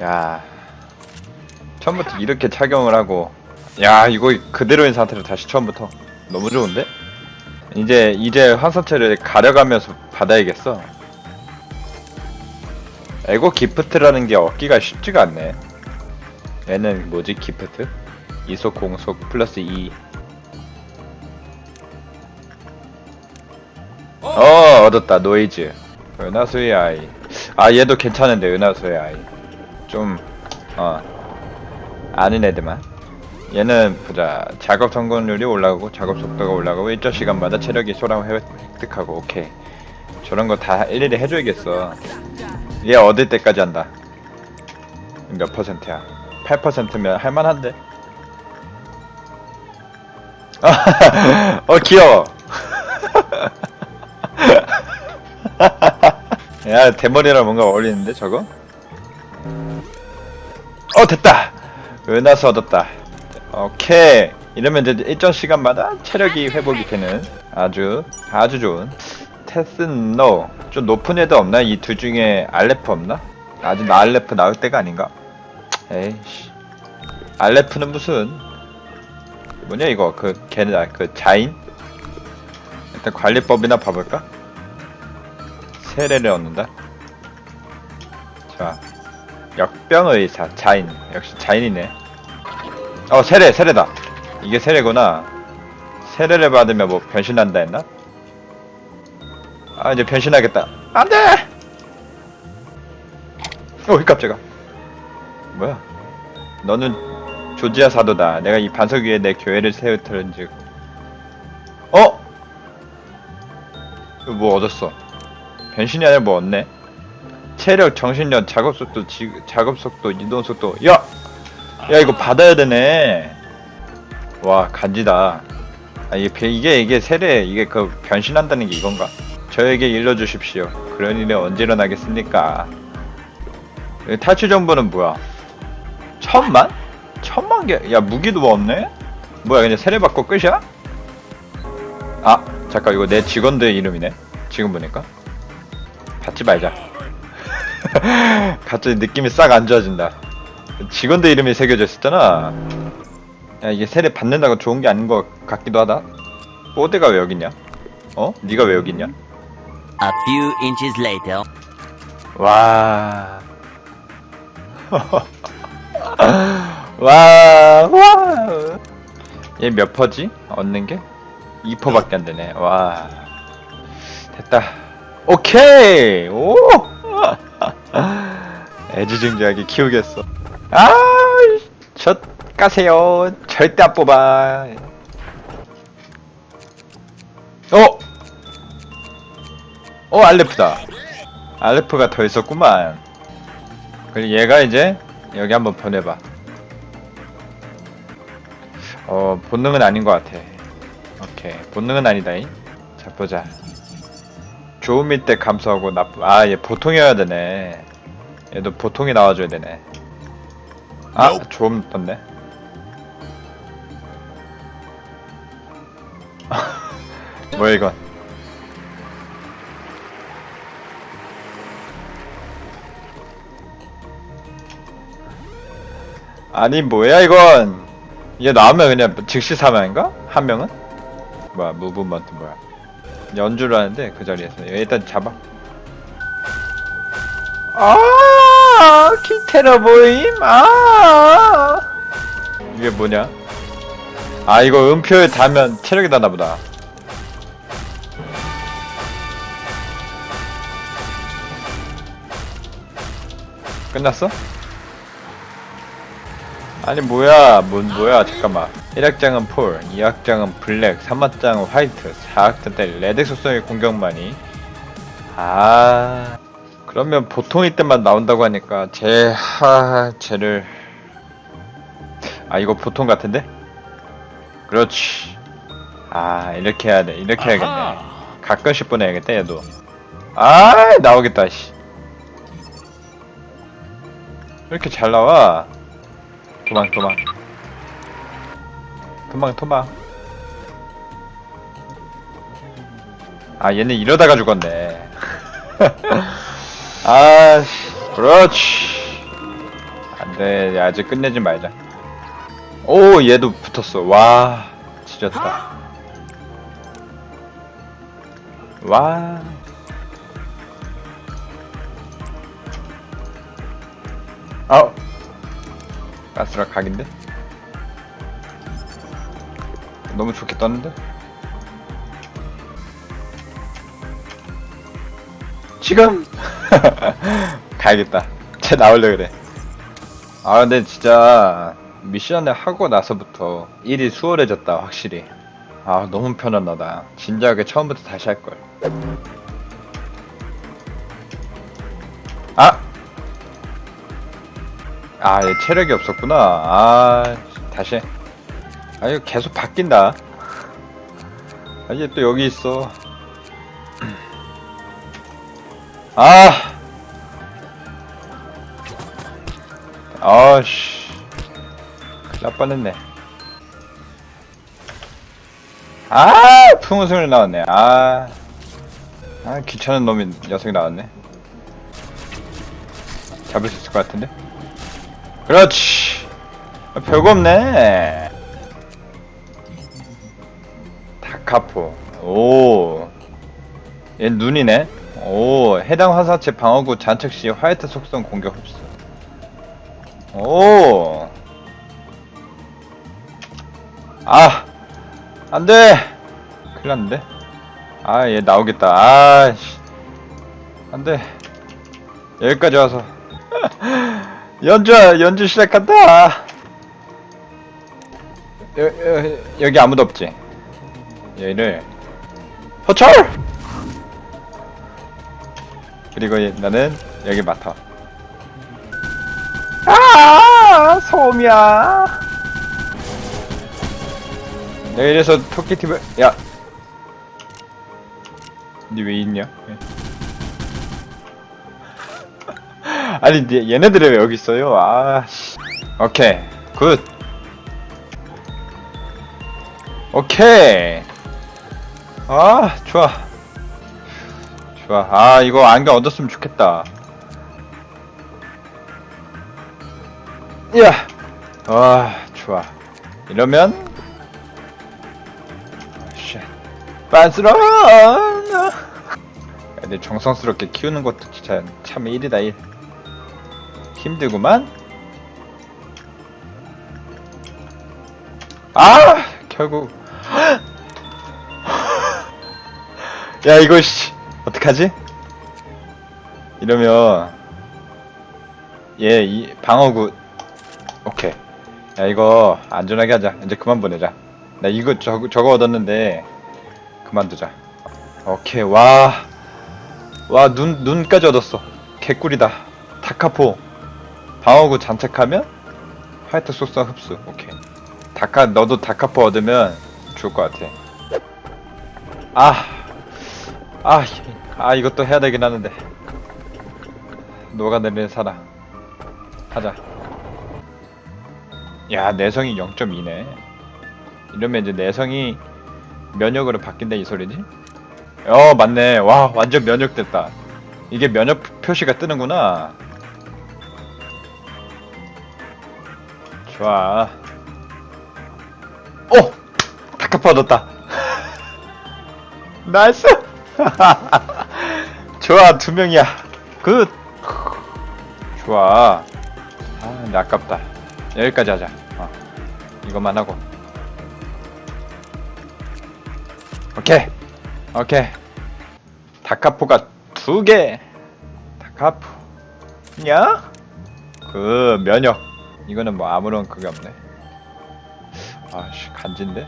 야. 처음부터 이렇게 착용을 하고. 야 이거 그대로인 상태로 다시 처음부터. 너무 좋은데? 이제 이제 환상체를 가려가면서 받아야겠어. 에고 기프트라는 게 얻기가 쉽지가 않네. 얘는 뭐지 기프트? 이속 공속 플러스 2 어 얻었다 노이즈. 은하수의 아이. 아 얘도 괜찮은데 은하수의 아이 좀 어 아는 애들만. 얘는 보자 작업 성공률이 올라가고 작업 속도가 올라가고 일정 시간마다 체력이 소량 획득하고 오케이. 저런 거 다 일일이 해줘야겠어. 얘 얻을 때까지 한다. 몇 퍼센트야? 8%면 할만한데? 어 귀여워. 야 대머리랑 뭔가 어울리는데 저거? 어 됐다 은하수 얻었다 오케이 이러면 이제 일정 시간마다 체력이 회복이 되는 아주 아주 좋은 테스노 좀 높은 애도 없나? 이 둘 중에 알레프 없나? 아직 알레프 나올 때가 아닌가? 에이씨 알레프는 무슨 뭐냐 이거 그 걔는 아, 그 자인? 일단 관리법이나 봐볼까? 세례를 얻는다 자 역병의사 자인. 역시 자인이네. 어 세례 세례다. 이게 세례구나. 세례를 받으면 뭐 변신한다 했나? 아 이제 변신하겠다. 안돼! 어이 깜짝아. 뭐야? 너는 조지아 사도다. 내가 이 반석 위에 내 교회를 세우터는즉 어? 뭐 얻었어? 변신이 아니라 뭐 얻네 체력, 정신력, 작업 속도, 지, 작업 속도, 이동 속도 야! 야 이거 받아야 되네 와 간지다 아 이게 배- 이게 이게 세례 이게 그 변신한다는 게 이건가 저에게 일러주십시오 그런 일이 언제 일어나겠습니까 탈출 정보는 뭐야 천만? 천만 개? 야 무기도 없네? 뭐야 그냥 세례 받고 끝이야? 아 잠깐 이거 내 직원들 이름이네 지금 보니까 받지 말자 갑자기 느낌이 싹 안 좋아진다 직원들 이름이 새겨져 있었잖아 야 이게 세례 받는다고 좋은 게 아닌 것 같기도 하다 뽀대가 왜 여기 있냐? 어? 네가 왜 여기 있냐? A few inches later. 와. 와, 와. 얘 몇 퍼지? 얻는 게? 2퍼밖에 안 되네. 와. 됐다. 오케이! 오! 애지중지하게 키우겠어. 아! 젖 까세요. 절대 안 뽑아. 어! 어, 알레프다. 알레프가 더 있었구만. 그리고 얘가 이제 여기 한번 보내봐. 어 본능은 아닌 것 같아. 오케이 본능은 아니다잉. 자 보자. 좋음일 때 감소하고 나쁘. 아얘 보통이어야 되네. 얘도 보통이 나와줘야 되네. 아 Nope. 좋음 떴네. 뭐야 이건? 아니 뭐야 이건 얘 나오면 그냥 즉시 사망인가? 한 명은? 뭐야 무브먼트 뭐야 연주를 하는데 그 자리에서 얘 일단 잡아 아 킹테러 보임? 아. 이게 뭐냐? 아 이거 음표에 닿으면 체력이 나나 보다. 끝났어? 아니 뭐야? 뭔 뭐야? 잠깐만. 1학장은 폴 2학장은 블랙 3학장은 화이트 4학장 때 레드 속성의 공격만이. 아 그러면 보통일 때만 나온다고 하니까 제하 쟤를. 아 이거 보통 같은데? 그렇지. 아 이렇게 해야 돼. 이렇게 해야겠네. 가끔씩 보내야겠다 얘도. 아 나오겠다 씨. 왜 이렇게 잘 나와? 도망 도망. 도망 도망. 아 얘는 이러다가 죽었네 아씨 그렇지 네, 아직 끝내지 말자. 오, 얘도 붙었어. 와, 지렸다. 와. 아우. 가스라 각인데? 너무 좋게 떴는데? 지금! 가야겠다. 쟤 나올려 그래. 아, 근데 진짜 미션을 하고 나서부터 일이 수월해졌다, 확실히. 아, 너무 편안하다. 진작에 처음부터 다시 할 걸. 아! 아, 얘 체력이 없었구나. 아, 다시. 해. 아, 이거 계속 바뀐다. 아, 얘또 여기 있어. 아! 아씨. 뻔했네. 아! 풍우승을 나왔네. 아. 아, 귀찮은 놈이 녀석이 나왔네. 잡을 수 있을 것 같은데? 그렇지. 아, 별거 없네. 다카포. 오. 얘 눈이네. 오. 해당 화사체 방어구 잔척 시 화이트 속성 공격 흡수. 오. 아. 안 돼. 큰일 났는데. 아, 얘 나오겠다. 아, 씨. 안 돼. 여기까지 와서. 연주, 연주 시작한다. 여, 여, 여기 아무도 없지. 얘를 허철. 그리고 얘- 나는 여기 맡아. 아, 소음이야. 내가 이래서 토끼팁을 야. 니 왜 있냐? 아니 얘- 얘네들이 왜 여기 있어요? 아, 씨. 오케이, 굿. 오케이. 아, 좋아. 좋아. 아, 이거 안경 얻었으면 좋겠다. 야. 아, 좋아. 이러면 쉣. 빤스런. 근데 정성스럽게 키우는 것도 진짜 참 일이다 일. 힘들구만. 아 결국 야 이거 씨 어떡하지? 이러면 얘 이 방어구. 오케이. 야 이거 안전하게 하자. 이제 그만 보내자. 나 이거 저거, 저거 얻었는데 그만두자. 오케이. 와. 와 눈 눈까지 얻었어. 개꿀이다. 다카포. 방어구 장착하면 화이트 속성 흡수. 오케이. 다카 너도 다카포 얻으면 좋을 것 같아. 아 아, 아 이것도 해야 되긴 하는데. 녹아내리는 사람 하자. 야 내성이 0.2네. 이러면 이제 내성이 면역으로 바뀐다 이 소리지? 어 맞네. 와 완전 면역됐다. 이게 면역 표시가 뜨는구나. 좋아. 오! 다카파 얻었다. 나이스 좋아 두 명이야. 굿. 좋아. 아 근데 아깝다. 여기까지 하자. 어. 이것만 하고. 오케이. 오케이. 다카포가 두개. 다카포. 냐? 그 면역. 이거는 뭐 아무런 그게 없네. 아씨 간지인데